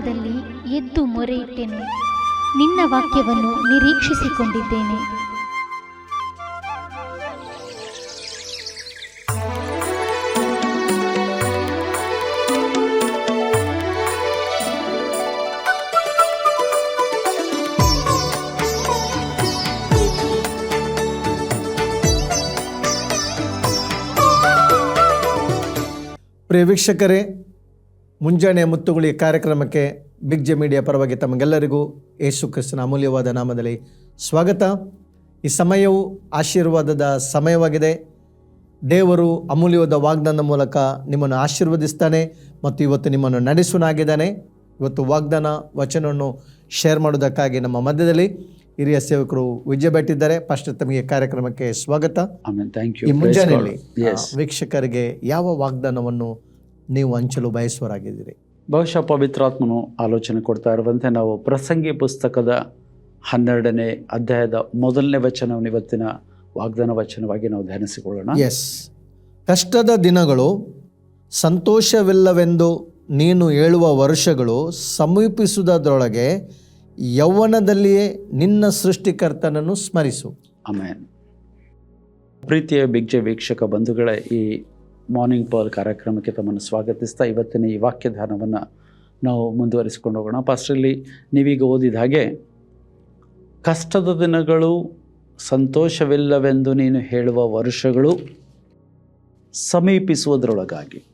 ಸಮಯದಲ್ಲಿ ಎದ್ದು ಮೊರೆಯಿಟ್ಟೆನು. ನಿನ್ನ ವಾಕ್ಯವನ್ನು ನಿರೀಕ್ಷಿಸಿಕೊಂಡಿದ್ದೇನೆ. ಪ್ರಿಯ ಮುಂಜಾನೆ ಮುತ್ತುಗುಳಿ ಕಾರ್ಯಕ್ರಮಕ್ಕೆ ಬಿಗ್ ಜೆ ಮೀಡಿಯಾ ಪರವಾಗಿ ತಮಗೆಲ್ಲರಿಗೂ ಯೇಸು ಕ್ರಿಸ್ತನ ಅಮೂಲ್ಯವಾದ ನಾಮದಲ್ಲಿ ಸ್ವಾಗತ. ಈ ಸಮಯವು ಆಶೀರ್ವಾದದ ಸಮಯವಾಗಿದೆ. ದೇವರು ಅಮೂಲ್ಯವಾದ ವಾಗ್ದಾನದ ಮೂಲಕ ನಿಮ್ಮನ್ನು ಆಶೀರ್ವದಿಸ್ತಾನೆ ಮತ್ತು ಇವತ್ತು ನಿಮ್ಮನ್ನು ನಡೆಸುವನಾಗಿದ್ದಾನೆ. ಇವತ್ತು ವಾಗ್ದಾನ ವಚನವನ್ನು ಶೇರ್ ಮಾಡೋದಕ್ಕಾಗಿ ನಮ್ಮ ಮಧ್ಯದಲ್ಲಿ ಹಿರಿಯ ಸೇವಕರು ವಿಜಯ ಭಟ್ಟಿದ್ದಾರೆ ಫಸ್ಟ್ ತಮಗೆ ಕಾರ್ಯಕ್ರಮಕ್ಕೆ ಸ್ವಾಗತ. ಈ ಮುಂಜಾನೆಯಲ್ಲಿ ವೀಕ್ಷಕರಿಗೆ ಯಾವ ವಾಗ್ದಾನವನ್ನು ನೀವು ಹಂಚಲು ಬಯಸುವರಾಗಿದ್ದೀರಿ ಬಹುಶಃ ಪವಿತ್ರಾತ್ಮನು ಆಲೋಚನೆ ಕೊಡ್ತಾ ಇರುವಂತೆ ನಾವು ಪ್ರಸಂಗಿ ಪುಸ್ತಕದ ಹನ್ನೆರಡನೇ ಅಧ್ಯಾಯದ ಮೊದಲನೇ ವಚನವನ್ನು ಇವತ್ತಿನ ವಾಗ್ದಾನ ವಚನವಾಗಿ ನಾವು ಧ್ಯಾನಿಸಿಕೊಳ್ಳೋಣ. ಎಸ್ ಕಷ್ಟದ ದಿನಗಳು ಸಂತೋಷವಿಲ್ಲವೆಂದು ನೀನು ಹೇಳುವ ವರ್ಷಗಳು ಸಮೀಪಿಸುವುದರೊಳಗೆ ಯೌವನದಲ್ಲಿಯೇ ನಿನ್ನ ಸೃಷ್ಟಿಕರ್ತನನ್ನು ಸ್ಮರಿಸು. ಆಮೇನ್. ಪ್ರೀತಿಯ ಬಿಗ್ಜೆ ವೀಕ್ಷಕ ಬಂಧುಗಳ ಈ ಮಾರ್ನಿಂಗ್ ಪಾಲ್ ಕಾರ್ಯಕ್ರಮಕ್ಕೆ ತಮ್ಮನ್ನು ಸ್ವಾಗತಿಸ್ತಾ ಇವತ್ತಿನ ಈ ವಾಕ್ಯ ಧ್ಯಾನವನ್ನು ನಾವು ಮುಂದುವರಿಸಿಕೊಂಡು ಹೋಗೋಣ. ಫಸ್ಟಲ್ಲಿ ನೀವೀಗ ಓದಿದ ಹಾಗೆ, ಕಷ್ಟದ ದಿನಗಳು ಸಂತೋಷವಿಲ್ಲವೆಂದು ನೀನು ಹೇಳುವ ವರ್ಷಗಳು ಸಮೀಪಿಸುವುದರೊಳಗಾಗಿ.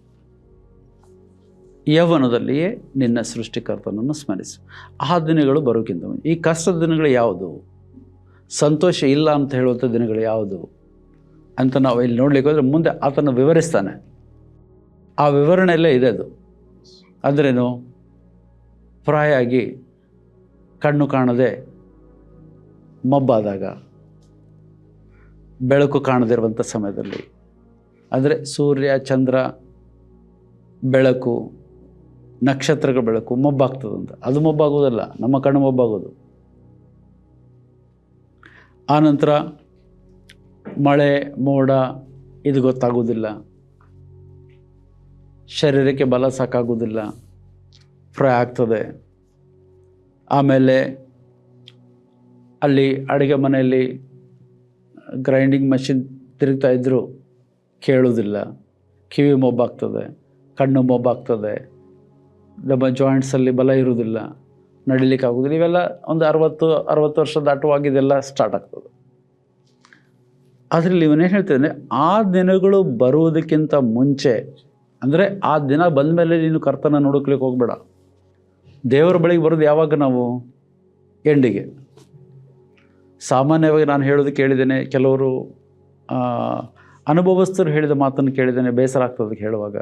ಯೌವನದಲ್ಲಿಯೇ ನಿನ್ನ ಸೃಷ್ಟಿಕರ್ತನನ್ನು ಸ್ಮರಿಸು. ಆ ದಿನಗಳು ಬರೋಕ್ಕಿಂತ ಈ ಕಷ್ಟದ ದಿನಗಳು ಯಾವುದು? ಸಂತೋಷ ಇಲ್ಲ ಅಂತ ಹೇಳುವಂಥ ದಿನಗಳು ಯಾವುದು? ಅಂತ ನಾವು ಇಲ್ಲಿ ನೋಡ್ಲಿಕ್ಕೆ ಹೋದರೆ ಮುಂದೆ ಆತನ ವಿವರಿಸ್ತಾನೆ. ಆ ವಿವರಣೆಯಲ್ಲೇ ಇದೆ ಅದು. ಅಂದ್ರೇನು? ಪ್ರಾಯ ಆಗಿ ಕಣ್ಣು ಕಾಣದೆ ಮಬ್ಬಾದಾಗ, ಬೆಳಕು ಕಾಣದಿರುವಂಥ ಸಮಯದಲ್ಲಿ. ಅಂದರೆ ಸೂರ್ಯ, ಚಂದ್ರ, ಬೆಳಕು, ನಕ್ಷತ್ರಗಳ ಬೆಳಕು ಮಬ್ಬಾಗ್ತದಂತ. ಅದು ಮೊಬ್ಬಾಗೋದಲ್ಲ, ನಮ್ಮ ಕಣ್ಣು ಮೊಬ್ಬಾಗೋದು. ಆನಂತರ ಮಳೆ, ಮೋಡ, ಇದು ಗೊತ್ತಾಗೋದಿಲ್ಲ. ಶರೀರಕ್ಕೆ ಬಲ ಸಾಕಾಗೋದಿಲ್ಲ. ಫ್ರೈ ಆಗ್ತದೆ. ಆಮೇಲೆ ಅಲ್ಲಿ ಅಡುಗೆ ಮನೆಯಲ್ಲಿ ಗ್ರೈಂಡಿಂಗ್ ಮಷಿನ್ ತಿರುಗ್ತಾ ಇದ್ದರು ಕೇಳೋದಿಲ್ಲ. ಕಿವಿ ಮೊಬ್ಬಾಗ್ತದೆ ಕಣ್ಣು ಮೊಬ್ಬಾಗ್ತದೆ ನಮ್ಮ ಜಾಯಿಂಟ್ಸಲ್ಲಿ ಬಲ ಇರೋದಿಲ್ಲ. ನಡಿಲಿಕ್ಕೆ ಆಗೋದಿಲ್ಲ ಇವೆಲ್ಲ ಒಂದು ಅರವತ್ತು ಅರವತ್ತು ವರ್ಷ ದಾಟುವಾಗ ಇದೆಲ್ಲ ಸ್ಟಾರ್ಟ್ ಆಗ್ತದೆ. ಅದರಲ್ಲಿ ಇವನೇನು ಹೇಳ್ತಾನೆ ಆ ದಿನಗಳು ಬರುವುದಕ್ಕಿಂತ ಮುಂಚೆ, ಅಂದರೆ ಆ ದಿನ ಬಂದ ಮೇಲೆ ನೀನು ಕರ್ತನ ನೋಡಕ್ಲಿಕ್ಕೆ ಹೋಗ್ಬೇಡ. ದೇವರ ಬಳಿಗೆ ಬರೋದು ಯಾವಾಗ ನಾವು? ಎಂಡಿಗೆ. ಸಾಮಾನ್ಯವಾಗಿ ನಾನು ಹೇಳೋದು ಕೇಳಿದ್ದೇನೆ, ಕೆಲವರು ಅನುಭವಸ್ಥರು ಹೇಳಿದ ಮಾತನ್ನು ಕೇಳಿದ್ದೇನೆ, ಬೇಸರ ಆಗ್ತದಕ್ಕೆ ಹೇಳುವಾಗ.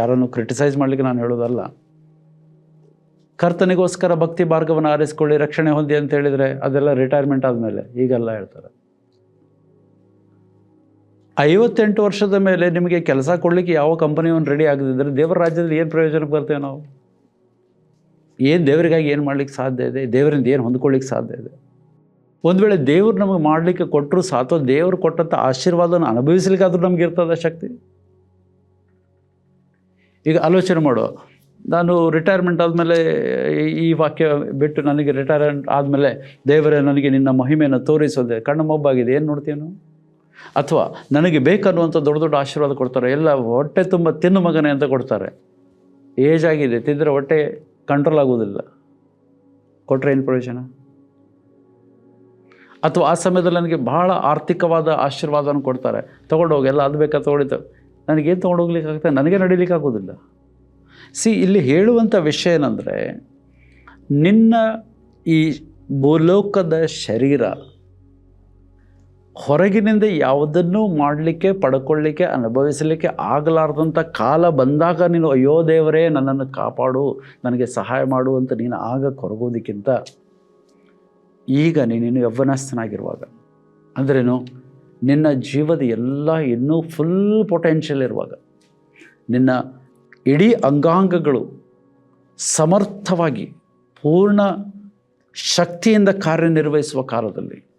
ಯಾರನ್ನು ಕ್ರಿಟಿಸೈಸ್ ಮಾಡಲಿಕ್ಕೆ ನಾನು ಹೇಳೋದಲ್ಲ. ಕರ್ತನಿಗೋಸ್ಕರ ಭಕ್ತಿ ಮಾರ್ಗವನ್ನು ಆರಿಸಿಕೊಳ್ಳಿ, ರಕ್ಷಣೆ ಹೊಂದಿ ಅಂತ ಹೇಳಿದರೆ ಅದೆಲ್ಲ ರಿಟೈರ್ಮೆಂಟ್ ಆದಮೇಲೆ, ಈಗೆಲ್ಲ ಹೇಳ್ತಾರೆ. ಐವತ್ತೆಂಟು ವರ್ಷದ ಮೇಲೆ ನಿಮಗೆ ಕೆಲಸ ಕೊಡಲಿಕ್ಕೆ ಯಾವ ಕಂಪನಿಯನ್ನು ರೆಡಿ ಆಗದಿದ್ದರೆ ದೇವರ ರಾಜ್ಯದಲ್ಲಿ ಏನು ಪ್ರಯೋಜನ ಬರ್ತೇವೆ ನಾವು? ಏನು ದೇವರಿಗಾಗಿ ಏನು ಮಾಡ್ಲಿಕ್ಕೆ ಸಾಧ್ಯ ಇದೆ? ದೇವರಿಂದ ಏನು ಹೊಂದ್ಕೊಳ್ಳಿಕ್ಕೆ ಸಾಧ್ಯ ಇದೆ? ಒಂದು ವೇಳೆ ದೇವರು ನಮಗೆ ಮಾಡಲಿಕ್ಕೆ ಕೊಟ್ಟರು ಸಾಥೋ ದೇವರು ಕೊಟ್ಟಂಥ ಆಶೀರ್ವಾದನ ಅನುಭವಿಸ್ಲಿಕ್ಕಾದ್ರೂ ನಮ್ಗೆ ಇರ್ತದ ಶಕ್ತಿ? ಈಗ ಆಲೋಚನೆ ಮಾಡೋ. ನಾನು ರಿಟೈರ್ಮೆಂಟ್ ಆದಮೇಲೆ ಈ ವಾಕ್ಯ ಬಿಟ್ಟು ನನಗೆ ರಿಟೈರ್ಮೆಂಟ್ ಆದಮೇಲೆ ದೇವರೇ ನನಗೆ ನಿನ್ನ ಮಹಿಮೆಯನ್ನು ತೋರಿಸೋದೆ. ಕಣ್ಣು ಮೊಬ್ಬಾಗಿದೆ ಏನು ನೋಡ್ತೀಯನು ಅಥವಾ ನನಗೆ ಬೇಕನ್ನುವಂಥ ದೊಡ್ಡ ದೊಡ್ಡ ಆಶೀರ್ವಾದ ಕೊಡ್ತಾರೆ. ಎಲ್ಲ ಹೊಟ್ಟೆ ತುಂಬ ತಿನ್ನು ಮಗನೇ ಅಂತ ಕೊಡ್ತಾರೆ. ಏಜ್ ಆಗಿದೆ, ತಿಂದರೆ ಹೊಟ್ಟೆ ಕಂಟ್ರೋಲ್ ಆಗೋದಿಲ್ಲ ಕೊಟ್ಟರೆ ಏನು ಪ್ರಯೋಜನ? ಅಥವಾ ಆ ಸಮಯದಲ್ಲಿ ನನಗೆ ಬಹಳ ಆರ್ಥಿಕವಾದ ಆಶೀರ್ವಾದವನ್ನು ಕೊಡ್ತಾರೆ. ತೊಗೊಂಡೋಗಿ ಎಲ್ಲ ಅದು ಬೇಕಾ ತೊಗೊಳಿತು ನನಗೇನು ತೊಗೊಂಡೋಗ್ಲಿಕ್ಕೆ ಆಗ್ತದೆ ನನಗೆ ನಡೀಲಿಕ್ಕಾಗೋದಿಲ್ಲ ಸಿ ಇಲ್ಲಿ ಹೇಳುವಂಥ ವಿಷಯ ಏನಂದರೆ, ನಿನ್ನ ಈ ಭೂಲೋಕದ ಶರೀರ ಹೊರಗಿನಿಂದ ಯಾವುದನ್ನೂ ಮಾಡಲಿಕ್ಕೆ, ಪಡ್ಕೊಳ್ಳಿಕ್ಕೆ, ಅನುಭವಿಸಲಿಕ್ಕೆ ಆಗಲಾರ್ದಂಥ ಕಾಲ ಬಂದಾಗ ನೀನು, ಅಯ್ಯೋ ದೇವರೇ, ನನ್ನನ್ನು ಕಾಪಾಡು, ನನಗೆ ಸಹಾಯ ಮಾಡು ಅಂತ ನೀನು ಆಗ ಕೊರಗೋದಕ್ಕಿಂತ ಈಗ ನೀನು ಯವ್ವನಸ್ಥನಾಗಿರುವಾಗ, ಅಂದ್ರೇನು, ನಿನ್ನ ಜೀವದ ಎಲ್ಲ ಇನ್ನೂ ಫುಲ್ ಪೊಟೆನ್ಷಿಯಲ್ ಇರುವಾಗ, ನಿನ್ನ ಇಡೀ ಅಂಗಾಂಗಗಳು ಸಮರ್ಥವಾಗಿ ಪೂರ್ಣ ಶಕ್ತಿಯಿಂದ ಕಾರ್ಯನಿರ್ವಹಿಸುವ ಕಾಲದಲ್ಲಿ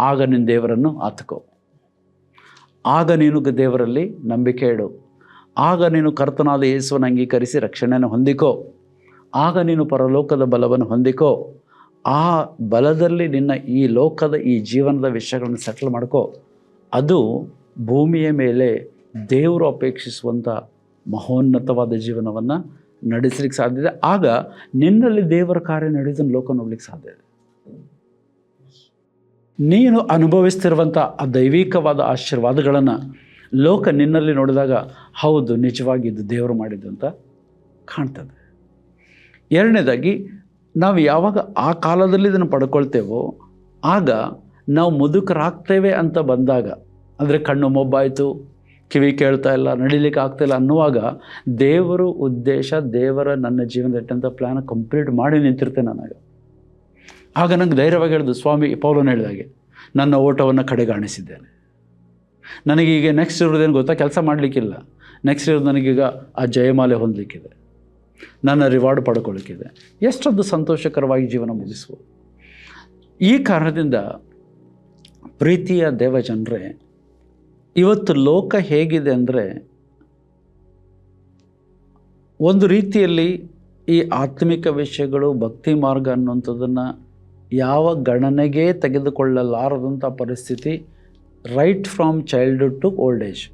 ಆಗ ನಿನ್ನ ದೇವರನ್ನು ಆತಕೋ. ಆಗ ನೀನು ದೇವರಲ್ಲಿ ನಂಬಿಕೆ ಇಡು. ಆಗ ನೀನು ಕರ್ತನಾದ ಯೇಸುವನ್ನು ಅಂಗೀಕರಿಸಿ ರಕ್ಷಣೆಯನ್ನು ಹೊಂದಿಕೋ. ಆಗ ನೀನು ಪರಲೋಕದ ಬಲವನ್ನು ಹೊಂದಿಕೋ. ಆ ಬಲದಲ್ಲಿ ನಿನ್ನ ಈ ಲೋಕದ ಈ ಜೀವನದ ವಿಷಯಗಳನ್ನು ಸೆಟ್ಲ್ ಮಾಡ್ಕೋ. ಅದು ಭೂಮಿಯ ಮೇಲೆ ದೇವರು ಅಪೇಕ್ಷಿಸುವಂಥ ಮಹೋನ್ನತವಾದ ಜೀವನವನ್ನು ನಡೆಸಲಿಕ್ಕೆ ಸಾಧ್ಯ ಇದೆ. ಆಗ ನಿನ್ನಲ್ಲಿ ದೇವರ ಕಾರ್ಯ ನಡೆಯೋದನ್ನು ಲೋಕ ನೋಡ್ಲಿಕ್ಕೆ ಸಾಧ್ಯ ಇದೆ. ನೀನು ಅನುಭವಿಸ್ತಿರುವಂಥ ಆ ದೈವಿಕವಾದ ಆಶೀರ್ವಾದಗಳನ್ನು ಲೋಕ ನಿನ್ನಲ್ಲಿ ನೋಡಿದಾಗ, ಹೌದು, ನಿಜವಾಗಿ ಇದು ದೇವರು ಮಾಡಿದ್ದು ಅಂತ ಕಾಣ್ತದೆ. ಎರಡನೇದಾಗಿ, ನಾವು ಯಾವಾಗ ಆ ಕಾಲದಲ್ಲಿ ಇದನ್ನು ಪಡ್ಕೊಳ್ತೇವೋ, ಆಗ ನಾವು ಮುದುಕರಾಗ್ತೇವೆ ಅಂತ ಬಂದಾಗ, ಅಂದರೆ ಕಣ್ಣು ಮೊಬ್ಬಾಯಿತು, ಕಿವಿ ಕೇಳ್ತಾ ಇಲ್ಲ, ನಡಿಲಿಕ್ಕೆ ಆಗ್ತಾಯಿಲ್ಲ ಅನ್ನುವಾಗ, ದೇವರು ಉದ್ದೇಶ ದೇವರ ನನ್ನ ಜೀವನದಟ್ಟಂಥ ಪ್ಲ್ಯಾನ್ ಕಂಪ್ಲೀಟ್ ಮಾಡಿ ನಿಂತಿರ್ತೇನೆ ನನಗೆ. ಆಗ ನಂಗೆ ಧೈರ್ಯವಾಗಿ ಹೇಳಿದ್ರು, ಸ್ವಾಮಿ, ಪೌಲನ ಹೇಳಿದಾಗೆ ನನ್ನ ಓಟವನ್ನು ಕಡೆಗಾಣಿಸಿದ್ದೇನೆ. ನನಗೀಗ ನೆಕ್ಸ್ಟ್ ಇರೋದೇನು ಗೊತ್ತಾ? ಕೆಲಸ ಮಾಡಲಿಕ್ಕಿಲ್ಲ. ನೆಕ್ಸ್ಟ್ ಇರೋದು ನನಗೀಗ ಆ ಜಯಮಾಲೆ ಹೊಂದಲಿಕ್ಕಿದೆ. ನನ್ನ ರಿವಾರ್ಡ್ ಪಡ್ಕೊಳ್ಳಿಕ್ಕಿದೆ ಎಷ್ಟೊಂದು ಸಂತೋಷಕರವಾಗಿ ಜೀವನ ಮುಗಿಸುವುದು ಈ ಕಾರಣದಿಂದ ಪ್ರೀತಿಯ ದೇವಜನರೇ, ಇವತ್ತು ಲೋಕ ಹೇಗಿದೆ ಅಂದರೆ, ಒಂದು ರೀತಿಯಲ್ಲಿ ಈ ಆತ್ಮಿಕ ವಿಷಯಗಳು ಭಕ್ತಿ ಮಾರ್ಗ ಅನ್ನುವಂಥದ್ದನ್ನು ಯಾವ ಗಣನೆಗೆ ತೆಗೆದುಕೊಳ್ಳಲಾರದಂಥ ಪರಿಸ್ಥಿತಿ right from childhood to old age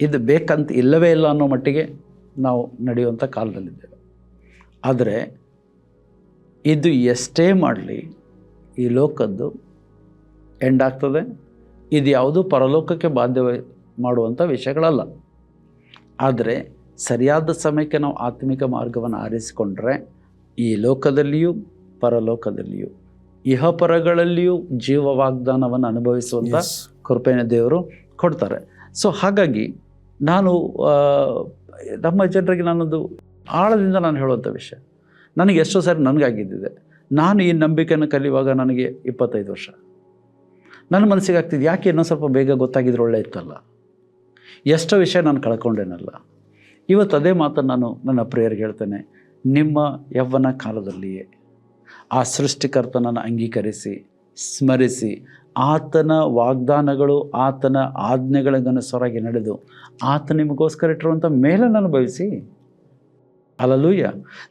ಇದು ಬೇಕಂತ ಇಲ್ಲವೇ ಇಲ್ಲ ಅನ್ನೋ ಮಟ್ಟಿಗೆ ನಾವು ನಡೆಯುವಂಥ ಕಾಲದಲ್ಲಿದ್ದೇವೆ. ಆದರೆ ಇದು ಎಷ್ಟೇ ಮಾಡಲಿ ಈ ಲೋಕದ್ದು ಎಂಡ್ ಆಗ್ತದೆ ಇದು ಯಾವುದು ಪರಲೋಕಕ್ಕೆ ಬಾಧ್ಯ ಮಾಡುವಂಥ ವಿಷಯಗಳಲ್ಲ. ಆದರೆ ಸರಿಯಾದ ಸಮಯಕ್ಕೆ ನಾವು ಆತ್ಮಿಕ ಮಾರ್ಗವನ್ನು ಆರಿಸಿಕೊಂಡ್ರೆ ಈ ಲೋಕದಲ್ಲಿಯೂ ಪರಲೋಕದಲ್ಲಿಯೂ ಇಹಪರಗಳಲ್ಲಿಯೂ ಜೀವ ವಾಗ್ದಾನವನ್ನು ಅನುಭವಿಸುವಂಥ ಕೃಪೆಯನ್ನು ದೇವರು ಕೊಡ್ತಾರೆ. ಸೊ ಹಾಗಾಗಿ ನಾನು ನಮ್ಮ ಜನರಿಗೆ ನಾನೊಂದು ಆಳದಿಂದ ನಾನು ಹೇಳುವಂಥ ವಿಷಯ. ನನಗೆ ಎಷ್ಟೋ ಸಾರಿ ನನಗಾಗಿದ್ದಿದೆ. ನಾನು ಈ ನಂಬಿಕೆಯನ್ನು ಕಲಿಯುವಾಗ ನನಗೆ ಇಪ್ಪತ್ತೈದು ವರ್ಷ. ನನ್ನ ಮನಸ್ಸಿಗೆ ಆಗ್ತಿದ್ದು ಯಾಕೆ ಇನ್ನೊಂದು ಸ್ವಲ್ಪ ಬೇಗ ಗೊತ್ತಾಗಿದ್ರೆ ಒಳ್ಳೆ ಇತ್ತಲ್ಲ? ಎಷ್ಟೋ ವಿಷಯ ನಾನು ಕಳ್ಕೊಂಡೇನಲ್ಲ? ಇವತ್ತು ಅದೇ ಮಾತನ್ನು ನಾನು ನನ್ನ ಪ್ರೇಯರ್ಗೆ ಹೇಳ್ತೇನೆ. ನಿಮ್ಮ ಯವ್ವನ ಕಾಲದಲ್ಲಿಯೇ. ಆ ಸೃಷ್ಟಿಕರ್ತನನ್ನು ಅಂಗೀಕರಿಸಿ, ಸ್ಮರಿಸಿ. ಆತನ ವಾಗ್ದಾನಗಳು, ಆತನ ಆಜ್ಞೆಗಳಿಗನುಸಾರಾಗಿ ನಡೆದು, ಆತ ನಿಮಗೋಸ್ಕರ ಇಟ್ಟಿರುವಂಥ ಮೇಲನ್ನು ಅನುಭವಿಸಿ. ಅಲಲೂಯ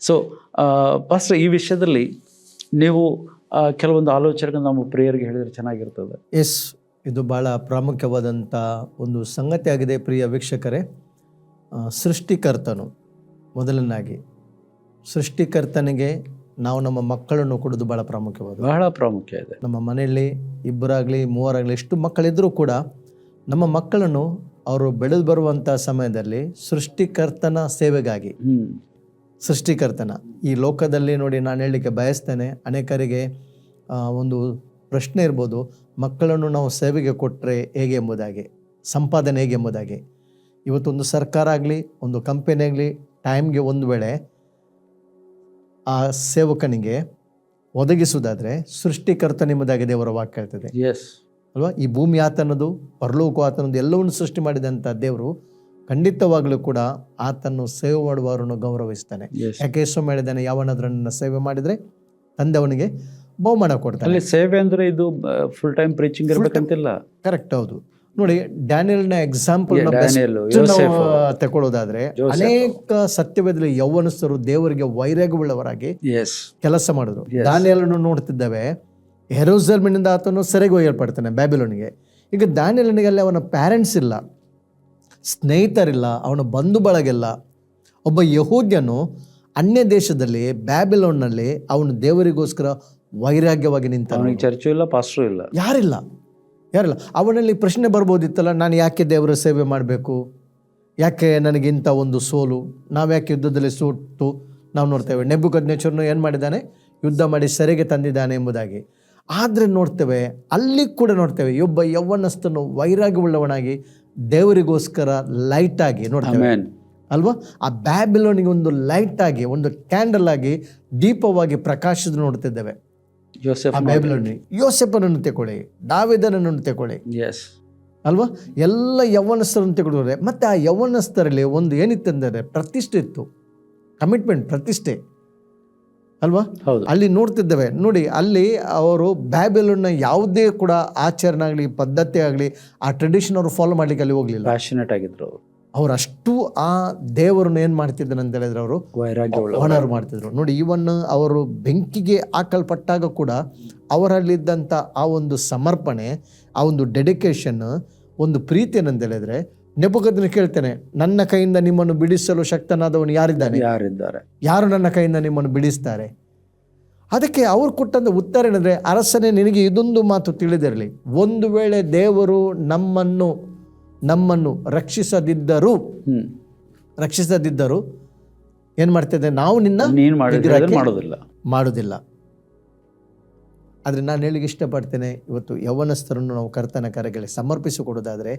ಸೊ ಪಾಸ್ಟರ್, ಈ ವಿಷಯದಲ್ಲಿ ನೀವು ಕೆಲವೊಂದು ಆಲೋಚನೆಗಳು ನಮ್ಮ ಪ್ರಿಯರಿಗೆ ಹೇಳಿದರೆ ಚೆನ್ನಾಗಿರ್ತದೆ. ಎಸ್, ಇದು ಭಾಳ ಪ್ರಾಮುಖ್ಯವಾದಂಥ ಒಂದು ಸಂಗತಿಯಾಗಿದೆ ಪ್ರಿಯ ವೀಕ್ಷಕರೇ. ಸೃಷ್ಟಿಕರ್ತನು ಮೊದಲನಾಗಿ ಸೃಷ್ಟಿಕರ್ತನಿಗೆ ನಾವು ನಮ್ಮ ಮಕ್ಕಳನ್ನು ಕೊಡೋದು ಬಹಳ ಪ್ರಾಮುಖ್ಯವಾದ ಬಹಳ ಪ್ರಾಮುಖ್ಯ ಇದೆ. ನಮ್ಮ ಮನೆಯಲ್ಲಿ ಇಬ್ಬರಾಗಲಿ ಮೂವರಾಗಲಿ ಎಷ್ಟು ಮಕ್ಕಳಿದ್ರೂ ಕೂಡ ನಮ್ಮ ಮಕ್ಕಳನ್ನು ಅವರು ಬೆಳೆದು ಬರುವಂಥ ಸಮಯದಲ್ಲಿ ಸೃಷ್ಟಿಕರ್ತನ ಸೇವೆಗಾಗಿ. ಸೃಷ್ಟಿಕರ್ತನ. ಈ ಲೋಕದಲ್ಲಿ ನೋಡಿ ನಾನು ಹೇಳಲಿಕ್ಕೆ ಬಯಸ್ತೇನೆ ಅನೇಕರಿಗೆ ಒಂದು ಪ್ರಶ್ನೆ ಇರ್ಬೋದು ಮಕ್ಕಳನ್ನು ನಾವು ಸೇವೆಗೆ ಕೊಟ್ಟರೆ ಹೇಗೆ ಎಂಬುದಾಗಿ ಸಂಪಾದನೆ ಹೇಗೆ ಎಂಬುದಾಗಿ. ಇವತ್ತೊಂದು ಸರ್ಕಾರ ಆಗಲಿ ಒಂದು ಕಂಪನಿ ಆಗಲಿ ಟೈಮ್ಗೆ ಒಂದು ವೇಳೆ ಆ ಸೇವಕನಿಗೆ ಒದಗಿಸುವುದಾದರೆ ಸೃಷ್ಟಿಕರ್ತ ನಿಮ್ಮದಾಗಿ ದೇವರ ವಾಕ್ಯ ಹೇಳ್ತದೆ. ಎಸ್ ಅಲ್ವಾ? ಈ ಭೂಮಿ ಆತನದು ಪರಲೋಕ ಆತನದು ಎಲ್ಲವನ್ನು ಸೃಷ್ಟಿ ಮಾಡಿದಂಥ ದೇವರು ಖಂಡಿತವಾಗಲೂ ಕೂಡ ಆತನ್ನು ಸೇವೆ ಮಾಡುವವರನ್ನು ಗೌರವಿಸ್ತಾನೆ. ಯಾಕೆ ಯಾವನಾದ್ರೂ ನನ್ನ ಸೇವೆ ಮಾಡಿದರೆ ತಂದೆ ಅವನಿಗೆ ಬಹುಮಾನ ಕೊಡ್ತಾನೆ. ಅಲ್ಲಿ ಸೇವೆ ಅಂದರೆ ಇದು ಫುಲ್ ಟೈಮ್ ಪ್ರೀಚಿಂಗ್ ಇರಬೇಕಂತಿಲ್ಲ. ಕರೆಕ್ಟ್ ಹೌದು. ನೋಡಿ ಡ್ಯಾನಿಯಲ್ನ ಎಕ್ಸಾಂಪಲ್. ತಗೊಳ್ಳೋದಾದ್ರೆ. ಅನೇಕ ಸತ್ಯವೇದಲ್ಲಿ ಯೌವನಸ್ಥರು ದೇವರಿಗೆ ವೈರಾಗ್ಯವುಳ್ಳವರಾಗಿ ಕೆಲಸ ಮಾಡಿದ್ರು. ಡ್ಯಾನಿಯಲ್ ನೋಡ್ತಿದ್ದೇವೆ. ಹೆರೋಸಲ್ಮಿನಿಂದ ಆತನು ಸೆರೆಗೆ ಒಯ್ಯಲ್ಪಡ್ತಾನೆ ಬ್ಯಾಬಿಲೋನಿಗೆ. ಈಗ ಡ್ಯಾನಿಯಲ್ನಿಗೆ ಅಲ್ಲಿ ಅವನ ಪ್ಯಾರೆಂಟ್ಸ್ ಇಲ್ಲ ಸ್ನೇಹಿತರಿಲ್ಲ ಅವನ ಬಂಧು ಬಳಗಿಲ್ಲ. ಒಬ್ಬ ಯಹೂದ್ಯನು ಅನ್ಯ ದೇಶದಲ್ಲಿ ಬ್ಯಾಬಿಲೋನ್ನಲ್ಲಿ ಅವನು ದೇವರಿಗೋಸ್ಕರ ವೈರಾಗ್ಯವಾಗಿ ನಿಂತ ಚರ್ಚು ಇಲ್ಲ ಪಾಸ್ಟ್ರು ಇಲ್ಲ. ಯಾರಿಲ್ಲ. ಯಾರಿಲ್ಲ ಅವನಲ್ಲಿ ಪ್ರಶ್ನೆ ಬರ್ಬೋದಿತ್ತಲ್ಲ ನಾನು ಯಾಕೆ ದೇವರ ಸೇವೆ ಮಾಡಬೇಕು? ಯಾಕೆ ನನಗಿಂತ ಒಂದು ಸೋಲು? ನಾವು ಯಾಕೆ ಯುದ್ಧದಲ್ಲಿ ಸೋತು? ನಾವು ನೋಡ್ತೇವೆ ನೆಬ್ಬುಕದ್ನೇಶ್ವರನು ಏನು ಮಾಡಿದ್ದಾನೆ? ಯುದ್ಧ ಮಾಡಿ ಸೆರೆಗೆ ತಂದಿದ್ದಾನೆ ಎಂಬುದಾಗಿ. ಆದರೆ ನೋಡ್ತೇವೆ ಅಲ್ಲಿ ಕೂಡ ನೋಡ್ತೇವೆ ಒಬ್ಬ ಯೌವನಸ್ಥನು ಉಳ್ಳವನಾಗಿ ದೇವರಿಗೋಸ್ಕರ ಲೈಟಾಗಿ ಆಗಿ ನೋಡ್ತೇವೆ ಅಲ್ವಾ? ಆ ಬ್ಯಾಬಿಲೋನಿಗೆ ಒಂದು ಲೈಟಾಗಿ ಆಗಿ ಒಂದು ಕ್ಯಾಂಡಲ್ ಆಗಿ ದೀಪವಾಗಿ ಪ್ರಕಾಶದ ನೋಡ್ತಿದ್ದೇವೆ. ಆ ದಾವೇದನನ್ನು ಯೋಸೆಫನನ್ನು ತೆಕೊಳ್ಳಿ ದಾವೇದನನ್ನು ತಗೊಳ್ಳಿ ಎಸ್ ಅಲ್ವಾ? ಎಲ್ಲ ಯೌವನಸ್ಥರನ್ನು ತೆಗೆದುಕೊಂಡ್ರೆ ಮತ್ತೆ ಆ ಯೌವನಸ್ಥರಲ್ಲಿ ಒಂದು ಏನಿತ್ತಂದರೆ ಪ್ರತಿಷ್ಠೆ ಇತ್ತು ಕಮಿಟ್ಮೆಂಟ್ ಪ್ರತಿಷ್ಠೆ. ಅಲ್ವಾ? ಹೌದು. ಅಲ್ಲಿ ನೋಡ್ತಿದ್ದೇವೆ. ನೋಡಿ ಅಲ್ಲಿ ಅವರು ಬ್ಯಾಬೆಲನ್ನ ಯಾವುದೇ ಕೂಡ ಆಚರಣೆ ಆಗಲಿ ಪದ್ಧತಿ ಆಗಲಿ ಆ ಟ್ರೆಡಿಷನ್ ಅವರು ಫಾಲೋ ಮಾಡ್ಲಿಕ್ಕೆ ಅಲ್ಲಿ ಹೋಗ್ಲಿಲ್ಲ. ಪ್ಯಾಷನೇಟ್ ಆಗಿದ್ರು ಅವರು. ಅವರಷ್ಟು ಆ ದೇವರನ್ನು ಏನು ಮಾಡ್ತಿದ್ದಾನೆ ಅಂತ ಹೇಳಿದ್ರೆ ಅವರು ಹೊಣರು ಮಾಡ್ತಿದ್ರು. ನೋಡಿ ಇವನ್ ಅವರು ಬೆಂಕಿಗೆ ಹಾಕಲ್ಪಟ್ಟಾಗ ಕೂಡ ಅವರಲ್ಲಿದ್ದಂಥ ಆ ಒಂದು ಸಮರ್ಪಣೆ ಆ ಒಂದು ಡೆಡಿಕೇಶನ್ ಒಂದು ಪ್ರೀತಿ ಏನಂತ ಹೇಳಿದ್ರೆ ನೆಪಕದನ್ನು ಕೇಳ್ತೇನೆ ನನ್ನ ಕೈಯಿಂದ ನಿಮ್ಮನ್ನು ಬಿಡಿಸಲು ಶಕ್ತನಾದವನು ಯಾರಿದ್ದಾನೆ? ಯಾರಿದ್ದಾರೆ? ಯಾರು ನನ್ನ ಕೈಯಿಂದ ನಿಮ್ಮನ್ನು ಬಿಡಿಸ್ತಾರೆ? ಅದಕ್ಕೆ ಅವರು ಕೊಟ್ಟಂಥ ಉತ್ತರ ಏನಂದರೆ ಅರಸನೇ ನಿನಗೆ ಇದೊಂದು ಮಾತು ತಿಳಿದಿರಲಿ. ಒಂದು ವೇಳೆ ದೇವರು ನಮ್ಮನ್ನು ನಮ್ಮನ್ನು ರಕ್ಷಿಸದಿದ್ದರೂ ರಕ್ಷಿಸದಿದ್ದರೂ ಏನು ಮಾಡ್ತಿದ್ದೆ ನಾವು ನಿನ್ನ ಮಾಡುದಿಲ್ಲ ಆದ್ರೆ ಮಾಡೋದಿಲ್ಲ. ಮಾಡೋದಿಲ್ಲ. ಆದರೆ ನಾನು ಹೇಳಿಗೆ ಇಷ್ಟಪಡ್ತೇನೆ ಇವತ್ತು ಯೌವನಸ್ಥರನ್ನು ನಾವು ಕರ್ತನ ಕಾರ್ಯಗಳಿಗೆ ಸಮರ್ಪಿಸಿಕೊಡೋದಾದ್ರೆ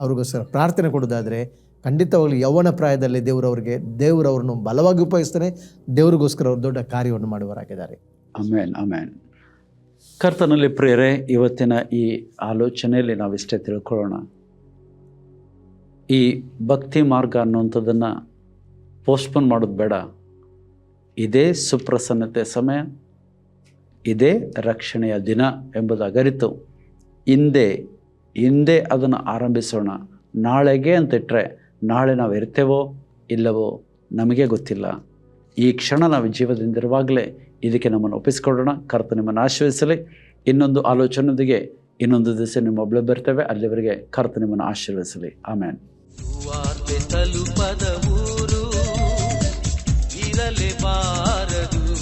ಅವ್ರಿಗೋಸ್ಕರ ಪ್ರಾರ್ಥನೆ ಕೊಡೋದಾದರೆ ಖಂಡಿತವಾಗ್ಲೂ ಯೌವನ ಪ್ರಾಯದಲ್ಲಿ ದೇವರು ಅವರಿಗೆ ದೇವರು ಅವರನ್ನು ಬಲವಾಗಿ ಉಪಯೋಗಿಸ್ತಾನೆ ದೇವರಿಗೋಸ್ಕರ ಅವರು ದೊಡ್ಡ ಕಾರ್ಯವನ್ನು ಮಾಡುವರಾಗಿದ್ದಾರೆ ಅಮೇನ್ ಅಮೇನ್ ಕರ್ತನಲ್ಲಿ ಪ್ರೇರೆ ಇವತ್ತಿನ ಈ ಆಲೋಚನೆಯಲ್ಲಿ ನಾವಿಷ್ಟೇ ತಿಳ್ಕೊಳ್ಳೋಣ. ಈ ಭಕ್ತಿ ಮಾರ್ಗ ಅನ್ನುವಂಥದ್ದನ್ನು ಪೋಸ್ಟ್ಪೋನ್ ಮಾಡೋದು ಬೇಡ. ಇದೇ ಸುಪ್ರಸನ್ನತೆ ಸಮಯ, ಇದೇ ರಕ್ಷಣೆಯ ದಿನ ಎಂಬುದು ಅಗರಿತು ಹಿಂದೆ ಹಿಂದೆ ಅದನ್ನು ಆರಂಭಿಸೋಣ. ನಾಳೆಗೆ ಅಂತ ಇಟ್ಟರೆ ನಾಳೆ ನಾವು ಇರ್ತೇವೋ ಇಲ್ಲವೋ ನಮಗೆ ಗೊತ್ತಿಲ್ಲ. ಈ ಕ್ಷಣ ನಾವು ಜೀವದಿಂದಿರುವಾಗಲೇ ಇದಕ್ಕೆ ನಮ್ಮನ್ನು ಒಪ್ಪಿಸಿಕೊಳ್ಳೋಣ. ಕರ್ತ ನಿಮ್ಮನ್ನು ಆಶೀರ್ವಿಸಲಿ ಇನ್ನೊಂದು ಆಲೋಚನೆಯೊಂದಿಗೆ ಇನ್ನೊಂದು ದಿವಸ ನಿಮ್ಮ ಒಬ್ಬಳೆ ಬರ್ತೇವೆ. ಅಲ್ಲಿವರೆಗೆ ಕರ್ತ ನಿಮ್ಮನ್ನು ಆಶೀರ್ವಿಸಲಿ ಆಮೇಲೆ ವಾರ್ತೆ ತಲುಪದ ಊರು ಇರಲೇಬಾರದು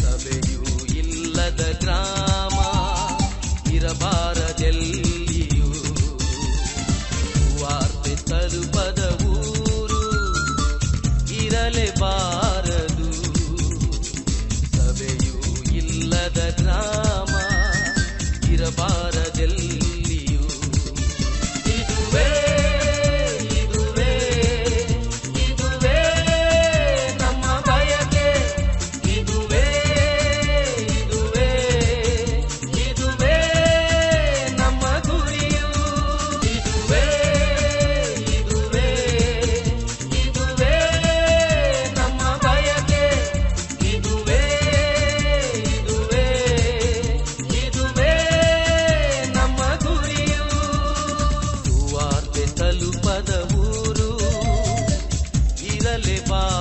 ಸಭೆಯೂ ಇಲ್ಲದ ಗ್ರಾಮ ಇರಬಾರದೆಲ್ಲಿಯೂ. ವಾರ್ತೆ ತಲುಪದ चले बा